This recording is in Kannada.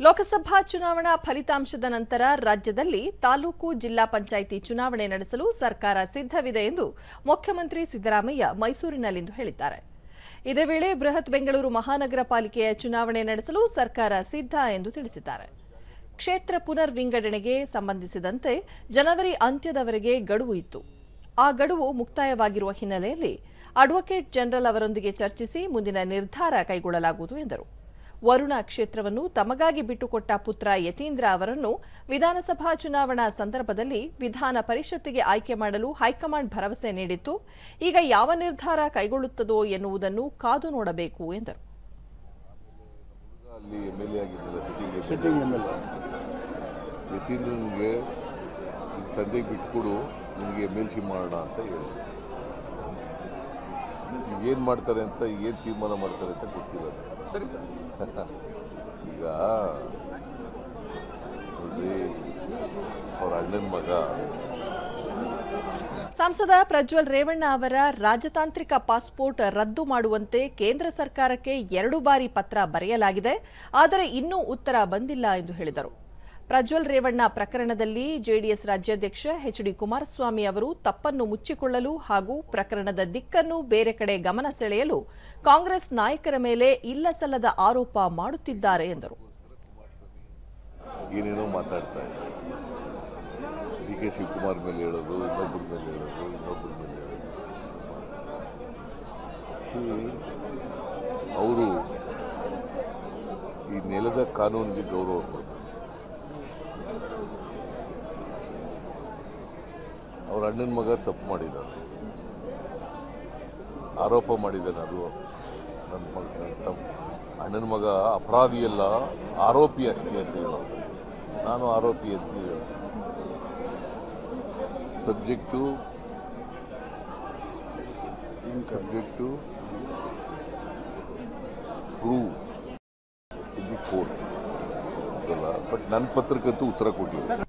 ಲೋಕಸಭಾ ಚುನಾವಣಾ ಫಲಿತಾಂಶದ ನಂತರ ರಾಜ್ಯದಲ್ಲಿ ತಾಲೂಕು ಜಿಲ್ಲಾ ಪಂಚಾಯಿತಿ ಚುನಾವಣೆ ನಡೆಸಲು ಸರ್ಕಾರ ಸಿದ್ಧವಿದೆ ಎಂದು ಮುಖ್ಯಮಂತ್ರಿ ಸಿದ್ದರಾಮಯ್ಯ ಮೈಸೂರಿನಲ್ಲಿಂದು ಹೇಳಿದ್ದಾರೆ. ಇದೇ ವೇಳೆ ಬೃಹತ್ ಬೆಂಗಳೂರು ಮಹಾನಗರ ಪಾಲಿಕೆಯ ಚುನಾವಣೆ ನಡೆಸಲು ಸರ್ಕಾರ ಸಿದ್ಧ ಎಂದು ತಿಳಿಸಿದ್ದಾರೆ. ಕ್ಷೇತ್ರ ಪುನರ್ ವಿಂಗಡಣೆಗೆ ಸಂಬಂಧಿಸಿದಂತೆ ಜನವರಿ ಅಂತ್ಯದವರೆಗೆ ಗಡುವು ಇತ್ತು. ಆ ಗಡುವು ಮುಕ್ತಾಯವಾಗಿರುವ ಹಿನ್ನೆಲೆಯಲ್ಲಿ ಅಡ್ವೊಕೇಟ್ ಜನರಲ್ ಅವರೊಂದಿಗೆ ಚರ್ಚಿಸಿ ಮುಂದಿನ ನಿರ್ಧಾರ ಕೈಗೊಳ್ಳಲಾಗುವುದು ಎಂದರು. ವರುಣ ಕ್ಷೇತ್ರವನ್ನು ತಮಗಾಗಿ ಬಿಟ್ಟುಕೊಟ್ಟ ಪುತ್ರ ಯತೀಂದ್ರ ಅವರನ್ನು ವಿಧಾನಸಭಾ ಚುನಾವಣಾ ಸಂದರ್ಭದಲ್ಲಿ ವಿಧಾನ ಪರಿಷತ್ತಿಗೆ ಆಯ್ಕೆ ಮಾಡಲು ಹೈಕಮಾಂಡ್ ಭರವಸೆ ನೀಡಿತ್ತು. ಈಗ ಯಾವ ನಿರ್ಧಾರ ಕೈಗೊಳ್ಳುತ್ತದೋ ಎನ್ನುವುದನ್ನು ಕಾದು ನೋಡಬೇಕು ಎಂದರು. ಅಲ್ಲಿ ಎಂ ಎಲ್ ಸಿ ಮಾಡೋಣ ಅಂತ ಎಂ ಎಲ್ ಯತೀಂದ್ರನಿಗೆ ನಿನ್ನ ತಂದೆಗೆ ಬಿಟ್ಕೊಡು ನಿನಗೆ ಎಂ ಎಲ್ ಸಿ ಮಾಡೋಣ ಅಂತ ಹೇಳಿ ಏನು ಮಾಡ್ತಾರೆ ಅಂತ ಏನು ತೀರ್ಮಾನ ಮಾಡ್ತಾರೆ ಅಂತ ಗೊತ್ತಿಲ್ಲ. ಈಗ ನೋಡ್ರಿ ಅವ್ರ ಅಣ್ಣನ ಮಗ. ಸಂಸದ ಪ್ರಜ್ವಲ್ ರೇವಣ್ಣ ಅವರ ರಾಜತಾಂತ್ರಿಕ ಪಾಸ್ಪೋರ್ಟ್ ರದ್ದು ಮಾಡುವಂತೆ ಕೇಂದ್ರ ಸರ್ಕಾರಕ್ಕೆ ಎರಡು ಬಾರಿ ಪತ್ರ ಬರೆಯಲಾಗಿದೆ. ಆದರೆ ಇನ್ನೂ ಉತ್ತರ ಬಂದಿಲ್ಲ ಎಂದು ಹೇಳಿದರು. ಪ್ರಜ್ವಲ್ ರೇವಣ್ಣ ಪ್ರಕರಣದಲ್ಲಿ ಜೆಡಿಎಸ್ ರಾಜ್ಯಾಧ್ಯಕ್ಷ ಎಚ್ ಡಿ ಕುಮಾರಸ್ವಾಮಿ ಅವರು ತಪ್ಪನ್ನು ಮುಚ್ಚಿಕೊಳ್ಳಲು ಹಾಗೂ ಪ್ರಕರಣದ ದಿಕ್ಕನ್ನು ಬೇರೆ ಕಡೆ ಗಮನ ಸೆಳೆಯಲು ಕಾಂಗ್ರೆಸ್ ನಾಯಕರ ಮೇಲೆ ಇಲ್ಲಸಲ್ಲದ ಆರೋಪ ಮಾಡುತ್ತಿದ್ದಾರೆ ಎಂದರು. ಏನೇನೋ ಮಾತಾಡ್ತಾ ಡಿ ಕೆ ಶಿವಕುಮಾರ್ ಮೇಲೆ ಹೇಳೋದು ಇನ್ನೊಬ್ಬರ ಮೇಲೆ ಹೇಳೋದು ಅವರು ಈ ನೆಲದ ಕಾನೂನಿಗೆ ಗೌರವ ಕೊಡಬೇಕು. ಅವ್ರ ಅಣ್ಣನ ಮಗ ತಪ್ಪು ಮಾಡಿದ್ದಾನೆ. ಆರೋಪ ಮಾಡಿದ್ದಾನೆ ಅದು. ನನ್ನ ಮಗ ತಮ್ಮ ಅಣ್ಣನ ಮಗ ಅಪರಾಧಿಯಲ್ಲ ಆರೋಪಿ ಅಷ್ಟೇ ಅಂತ ಹೇಳೋದು ನಾನು ಆರೋಪಿ ಅಂತ ಹೇಳೋದು subject subject, prove in the court. But ನನ್ನ ಪತ್ರಕ್ಕಂತೂ ಉತ್ತರ ಕೊಟ್ಟಿಲ್ಲ.